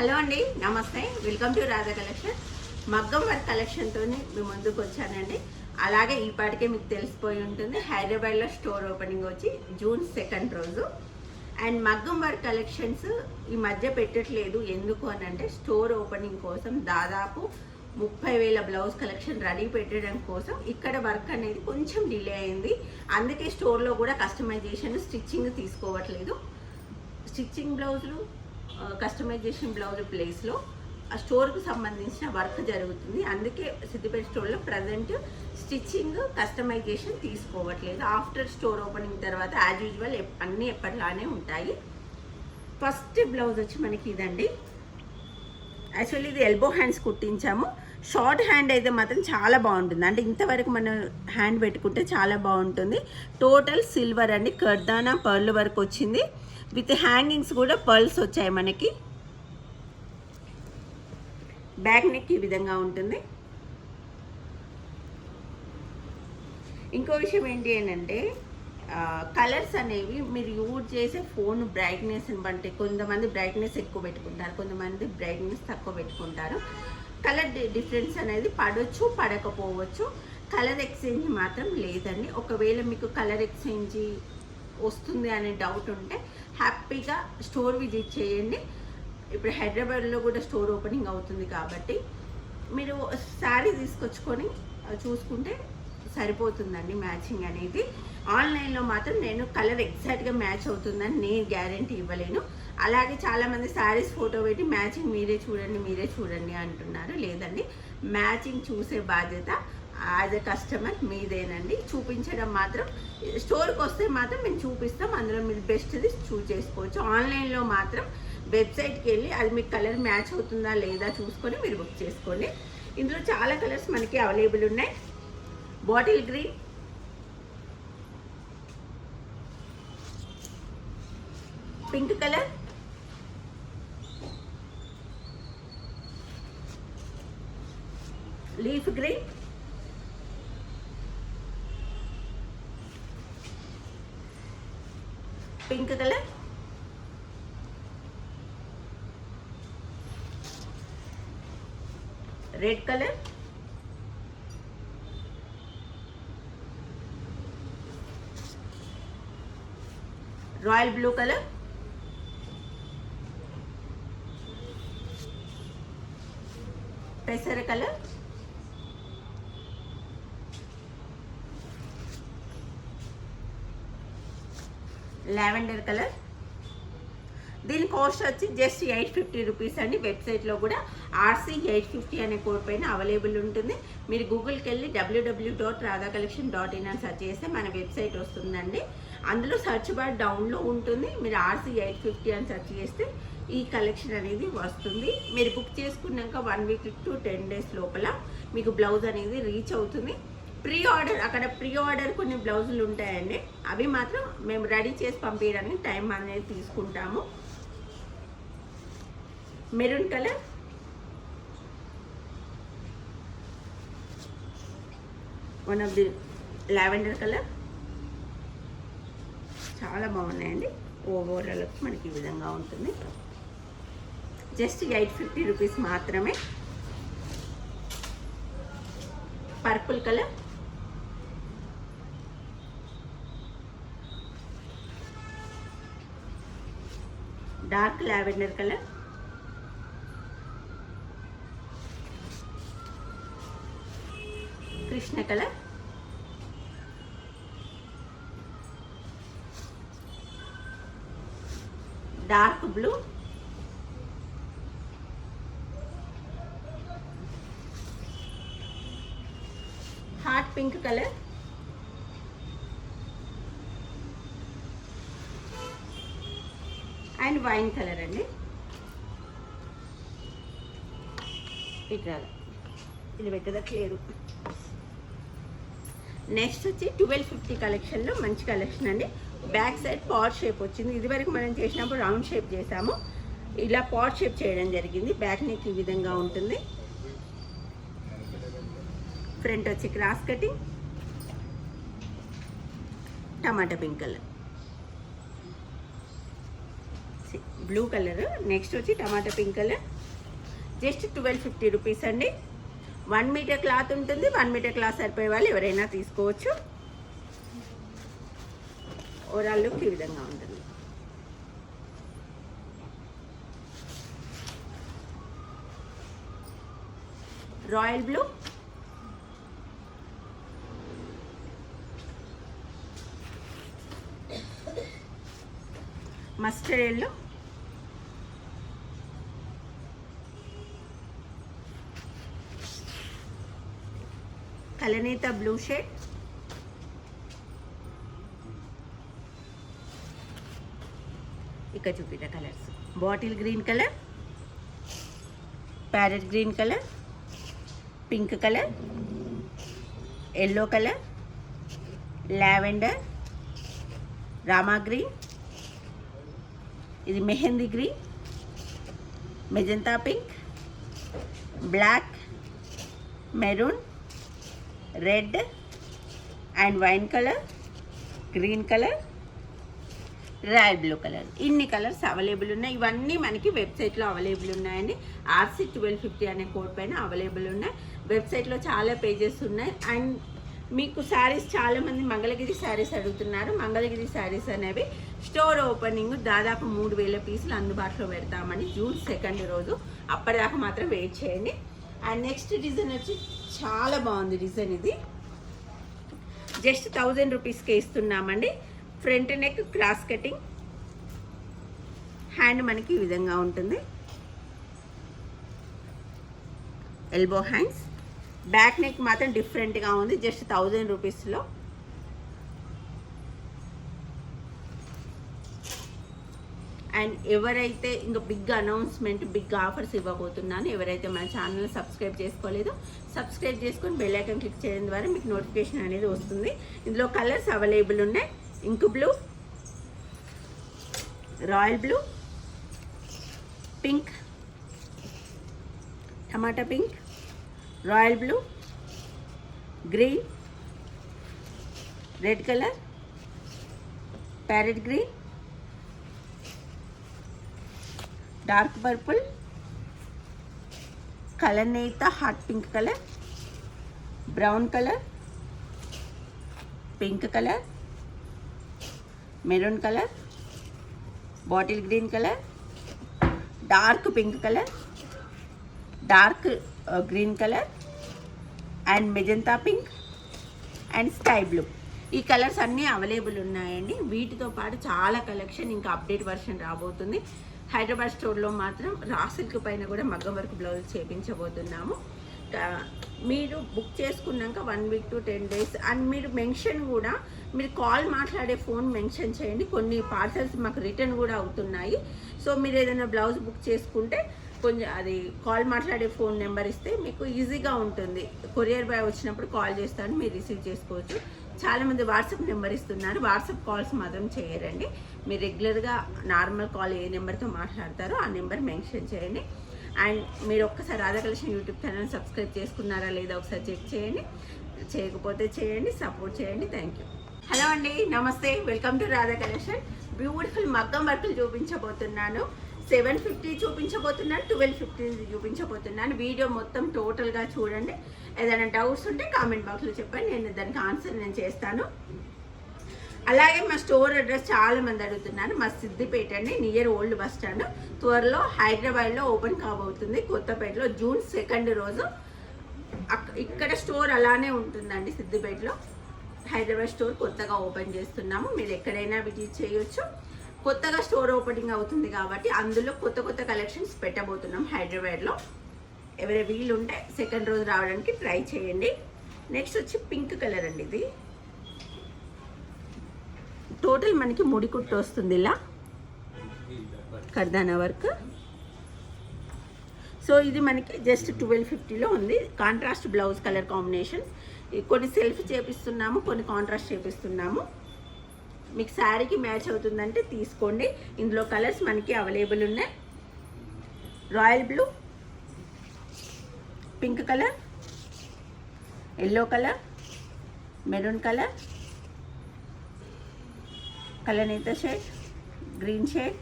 Hello అండి నమస్తే. Welcome to Radha collection మగ్గం వర్క్ కలెక్షన్తో మీ ముందుకు వచ్చానండి. అలాగే ఈ పాటికే మీకు తెలిసిపోయి ఉంటుంది హైదరాబాద్లో స్టోర్ ఓపెనింగ్ వచ్చి జూన్ సెకండ్ రోజు. అండ్ మగ్గం వర్క్ కలెక్షన్స్ ఈ మధ్య పెట్టట్లేదు. ఎందుకు అని అంటే స్టోర్ ఓపెనింగ్ కోసం దాదాపు ముప్పై వేల బ్లౌజ్ కలెక్షన్ రెడీ పెట్టడం కోసం ఇక్కడ వర్క్ అనేది కొంచెం డిలే అయింది. అందుకే స్టోర్లో కూడా కస్టమైజేషన్ స్టిచ్చింగ్ తీసుకోవట్లేదు. స్టిచ్చింగ్ బ్లౌజులు కస్టమైజేషన్ బ్లౌజ్ ప్లేస్లో ఆ స్టోర్కి సంబంధించిన వర్క్ జరుగుతుంది. అందుకే సిద్దిపేట స్టోర్లో ప్రజెంట్ స్టిచ్చింగ్ కస్టమైజేషన్ తీసుకోవట్లేదు. ఆఫ్టర్ స్టోర్ ఓపెనింగ్ తర్వాత యాజ్ యూజువల్ అన్నీ ఎప్పటిలానే ఉంటాయి. ఫస్ట్ బ్లౌజ్ వచ్చి మనకి ఇదండి. యాక్చువల్లీ ఇది ఎల్బో హ్యాండ్స్ కుట్టించాము. షార్ట్ హ్యాండ్ అయితే మాత్రం చాలా బాగుంటుంది. అంటే ఇంతవరకు మనం హ్యాండ్ పెట్టుకుంటే చాలా బాగుంటుంది. టోటల్ సిల్వర్ అండి. కర్దానా పర్ల్ వరకు వచ్చింది. విత్ హ్యాంగింగ్స్ కూడా పర్ల్స్ వచ్చాయి మనకి. బ్యాక్ నెక్ ఈ విధంగా ఉంటుంది. ఇంకో విషయం ఏంటి అంటే కలర్స్ అనేవి మీరు యూజ్ చేసే ఫోన్ బ్రైట్నెస్ని బట్టి కొంతమంది బ్రైట్నెస్ ఎక్కువ పెట్టుకుంటారు కొంతమంది బ్రైట్నెస్ తక్కువ పెట్టుకుంటారు. కలర్ డిఫరెన్స్ అనేది పడవచ్చు పడకపోవచ్చు. కలర్ ఎక్స్చేంజ్ మాత్రం లేదండి. ఒకవేళ మీకు కలర్ ఎక్స్చేంజ్ వస్తుంది అనే డౌట్ ఉంటే హ్యాపీగా స్టోర్ విజిట్ చేయండి. ఇప్పుడు హైదరాబాద్లో కూడా స్టోర్ ఓపెనింగ్ అవుతుంది కాబట్టి మీరు శారీ తీసుకొచ్చుకొని చూసుకుంటే సరిపోతుందండి మ్యాచింగ్ అనేది. ఆన్లైన్లో మాత్రం నేను కలర్ ఎగ్జాక్ట్గా మ్యాచ్ అవుతుందని నేను గ్యారంటీ ఇవ్వలేను. అలాగే చాలామంది శారీస్ ఫోటో పెట్టి మ్యాచింగ్ మీరే చూడండి మీరే చూడండి అంటున్నారు. లేదండి మ్యాచింగ్ చూసే బాధ్యత యాజ్ ఎ కస్టమర్ మీదేనండి. చూపించడం మాత్రం స్టోర్కి వస్తే మాత్రం మేము చూపిస్తాం. అందులో మీరు బెస్ట్ది చూస్ చేసుకోవచ్చు. ఆన్లైన్లో మాత్రం వెబ్సైట్కి వెళ్ళి అది మీకు కలర్ మ్యాచ్ అవుతుందా లేదా చూసుకొని మీరు బుక్ చేసుకోండి. ఇందులో చాలా కలర్స్ మనకి అవైలబుల్ ఉన్నాయి. Bottle green. Pink colour. Leaf green. Pink colour red colour royal blue colour పెసర కలర్ లావెండర్ కలర్. దీని కాస్ట్ వచ్చి జస్ట్ ఎయిట్ ఫిఫ్టీ రూపీస్ అండి. వెబ్సైట్లో కూడా ఆర్సీ ఎయిట్ ఫిఫ్టీ అనే కోడ్ పైన అవైలబుల్ ఉంటుంది. మీరు గూగుల్కి వెళ్ళి WW dot Radha collection dot in అని సెర్చ్ చేస్తే మన వెబ్సైట్ వస్తుందండి. అందులో సెర్చ్ బార్ డౌన్లో ఉంటుంది. మీరు ఆర్సీ ఎయిట్ ఫిఫ్టీ అని సెర్చ్ చేస్తే ఈ కలెక్షన్ అనేది వస్తుంది. మీరు బుక్ చేసుకున్నాక one week to ten days లోపల మీకు బ్లౌజ్ అనేది రీచ్ అవుతుంది. ప్రీ ఆర్డర్ అక్కడ ప్రీ ఆర్డర్ కొన్ని బ్లౌజులు ఉంటాయండి. అవి మాత్రం మేము రెడీ చేసి పంపించడానికి టైం అనేది తీసుకుంటాము. Maroon colour. One of the lavender colour. చాలా బాగున్నాయండి. ఓవరాల్ మనకి ఈ విధంగా ఉంటుంది. జస్ట్ ఎయిట్ ఫిఫ్టీ రూపీస్ మాత్రమే. Purple colour. Dark lavender colour Krishna colour dark blue hot pink colour and wine colour అండి. ఇట్లా ఇది పెట్టదట్లేదు నెక్స్ట్ వచ్చి ట్వెల్వ్ ఫిఫ్టీ కలెక్షన్లో మంచి కలెక్షన్ అండి. బ్యాక్ సైడ్ పాట్ షేప్ వచ్చింది. ఇది వరకు మనం చేసినప్పుడు రౌండ్ షేప్ చేసాము. ఇలా పాట్ షేప్ చేయడం జరిగింది. బ్యాక్ నెక్ ఈ విధంగా ఉంటుంది. ఫ్రంట్ వచ్చి cross cutting. Tomato pink colour. Blue colour next వచ్చి tomato pink colour just twelve fifty rupees అండి. వన్ మీటర్ క్లాత్ ఉంటుంది వన్ మీటర్ క్లాత్ సరిపోయే వాళ్ళు ఎవరైనా తీసుకోవచ్చు. ఓవరాల్ లుక్ ఈ విధంగా ఉంటుంది. రాయల్ బ్లూ మస్టర్డ్ ఎల్లో కలనేత బ్లూ షేడ్. ఇక్కడ చూపిన colours. Bottle green colour parrot green colour pink colour yellow colour lavender Rama green ఇది mehndi green magenta pink black maroon red and wine colour green colour royal blue colour. ఇన్ని colours available ఉన్నాయి. ఇవన్నీ మనకి వెబ్సైట్లో available ఉన్నాయండి. RC twelve fifty అనే code పైన available ఉన్నాయి. వెబ్సైట్లో చాలా పేజెస్ ఉన్నాయి. అండ్ మీకు శారీస్ చాలామంది మంగళగిరి శారీస్ అడుగుతున్నారు. మంగళగిరి శారీస్ అనేవి స్టోర్ ఓపెనింగ్ దాదాపు మూడు వేల పీసులు అందుబాటులో పెడతామని జూన్ సెకండ్ రోజు. అప్పటిదాకా మాత్రం వెయిట్ చేయండి. అండ్ నెక్స్ట్ డిజైన్ వచ్చి చాలా బాగుంది డిజైన్ ఇది. జస్ట్ థౌజండ్ రూపీస్కి ఇస్తున్నామండి. Front neck cross cutting. Hand మనకి ఈ విధంగా ఉంటుంది. ఎల్బో హ్యాండ్స్ బ్యాక్ నెక్ మాత్రం డిఫరెంట్గా ఉంది. జస్ట్ థౌజండ్ రూపీస్లో. అండ్ ఎవరైతే ఇంకా బిగ్ అనౌన్స్మెంట్ బిగ్ ఆఫర్స్ ఇవ్వబోతున్నాను ఎవరైతే మన ఛానల్ సబ్స్క్రైబ్ చేసుకోలేదో సబ్స్క్రైబ్ చేసుకొని బెల్ ఐకన్ క్లిక్ చేయడం ద్వారా మీకు నోటిఫికేషన్ అనేది వస్తుంది. ఇందులో కలర్స్ అవైలబుల్ ఉన్నాయి. Ink blue royal blue pink tomato pink royal blue green red colour parrot green dark purple colour నేత hot pink colour brown colour pink colour maroon colour bottle green colour dark pink colour dark green colour and magenta pink and sky blue. ఈ colours అన్నీ available ఉన్నాయండి. వీటితో పాటు చాలా collection ఇంకా update version రాబోతుంది. హైదరాబాద్ స్టోర్లో మాత్రం రా సిల్క్ పైన కూడా మగ్గం వర్క్ బ్లౌజ్ చేయించబోతున్నాము మీరు బుక్ చేసుకున్నాక one week to ten days and మీరు మెన్షన్ కూడా మీరు కాల్ మాట్లాడే ఫోన్ మెన్షన్ చేయండి. కొన్ని పార్సల్స్ మాకు రిటర్న్ కూడా అవుతున్నాయి. సో మీరు ఏదైనా బ్లౌజ్ బుక్ చేసుకుంటే కొంచెం అది కాల్ మాట్లాడే ఫోన్ నెంబర్ ఇస్తే మీకు ఈజీగా ఉంటుంది. కొరియర్ బాయ్ వచ్చినప్పుడు కాల్ చేస్తాను మీరు రిసీవ్ చేసుకోవచ్చు. చాలామంది వాట్సాప్ నెంబర్ ఇస్తున్నారు. వాట్సాప్ కాల్స్ మాత్రం చేయరండి. మీరు రెగ్యులర్గా నార్మల్ కాల్ ఏ నెంబర్తో మాట్లాడతారో ఆ నెంబర్ మెన్షన్ చేయండి. అండ్ మీరు ఒక్కసారి Radha collection YouTube channel subscribe చేసుకున్నారా లేదా ఒకసారి చెక్ చేయండి. చేయకపోతే చేయండి సపోర్ట్ చేయండి. Thank you. హలో అండి నమస్తే. Welcome to Radha collection beautiful మగ్గం వర్కులు చూపించబోతున్నాను. సెవెన్ ఫిఫ్టీ చూపించబోతున్నాను ట్వెల్వ్ ఫిఫ్టీ చూపించబోతున్నాను. వీడియో మొత్తం టోటల్గా చూడండి. ఏదైనా డౌట్స్ ఉంటే కామెంట్ బాక్స్లో చెప్పండి. నేను దానికి ఆన్సర్ నేను చేస్తాను. అలాగే మా స్టోర్ అడ్రస్ చాలా మంది అడుగుతున్నారు. మా సిద్దిపేట అండి నియర్ ఓల్డ్ బస్ స్టాండ్ త్వరలో హైదరాబాద్లో ఓపెన్ కాబోతుంది. కొత్తపేటలో జూన్ సెకండ్ రోజు. ఇక్కడ స్టోర్ అలానే ఉంటుందండి సిద్దిపేటలో. హైదరాబాద్ స్టోర్ కొత్తగా ఓపెన్ చేస్తున్నాము. మీరు ఎక్కడైనా విజిట్ చేయొచ్చు. కొత్తగా స్టోర్ ఓపెనింగ్ అవుతుంది కాబట్టి అందులో కొత్త కొత్త కలెక్షన్స్ పెట్టబోతున్నాం హైదరాబాద్లో. ఎవరి వీలు ఉంటే సెకండ్ రోజు రావడానికి ట్రై చేయండి. నెక్స్ట్ వచ్చి పింక్ కలర్ అండి ఇది. టోటల్ మనకి ముడి కుట్టు వస్తుంది ఇలా. కర్దానా వర్క్. సో ఇది మనకి జస్ట్ ట్వెల్వ్ ఫిఫ్టీలో ఉంది. Contrast blouse colour combination. కొన్ని సెల్ఫ్ చేపిస్తున్నాము కొన్ని కాంట్రాస్ట్ చేపిస్తున్నాము. మీకు శారీకి మ్యాచ్ అవుతుందంటే తీసుకోండి. ఇందులో కలర్స్ మనకి అవైలబుల్ ఉన్నాయి. Royal blue pink colour yellow colour maroon colour కలనేత shade green shade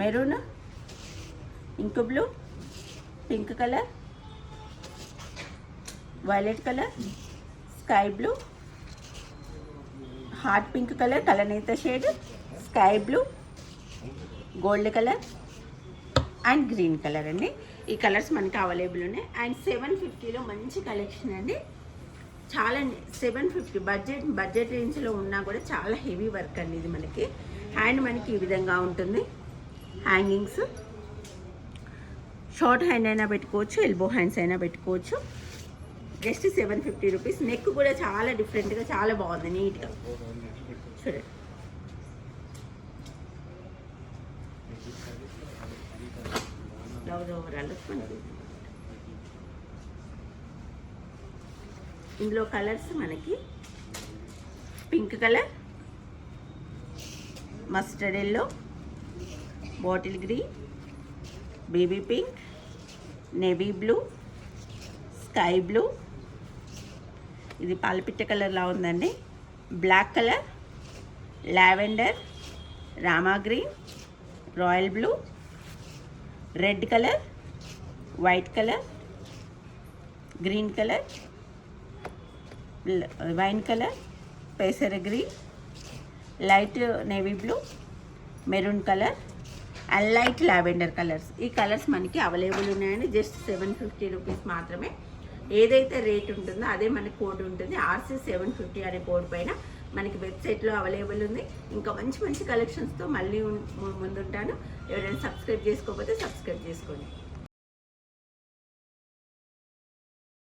maroon ink blue pink colour violet colour sky blue hot pink colour కలనేత shade sky blue gold colour and green colour అండి. ఈ colours మనకి available ఉన్నాయి. And seven ఫిఫ్టీలో మంచి collection అండి. చాలా seven fifty budget budget రేంజ్లో ఉన్నా కూడా చాలా హెవీ వర్క్ అండి ఇది మనకి. హ్యాండ్ మనకి ఈ విధంగా ఉంటుంది. హ్యాంగింగ్స్. షార్ట్ హ్యాండ్ అయినా పెట్టుకోవచ్చు ఎల్బో హ్యాండ్స్ అయినా పెట్టుకోవచ్చు. Just seven fifty rupees. Neck కూడా చాలా డిఫరెంట్గా చాలా బాగుంది నీట్గా. చూడండి బ్లౌజ్ ఓవరాల్ ఇందులో కలర్స్ మనకి pink colour mustard yellow bottle green baby pink navy blue sky blue ఇది పాలపిట్ట కలర్లా ఉందండి. Black colour lavender Rama green royal blue red colour white colour green colour wine colour పేసర green light navy blue maroon colour and light lavender colours ఈ colours మనకి available ఉన్నాయండి. Just seven fifty rupees మాత్రమే. ఏదైతే rate ఉంటుందో అదే మనకి code ఉంటుంది. RC seven fifty అనే కోడ్ పైన మనకి వెబ్సైట్లో అవైలబుల్ ఉంది. ఇంకా మంచి మంచి కలెక్షన్స్తో మళ్ళీ ముందుంటాను. ఎవరైనా సబ్స్క్రైబ్ చేసుకోకపోతే సబ్స్క్రైబ్ చేసుకోండి.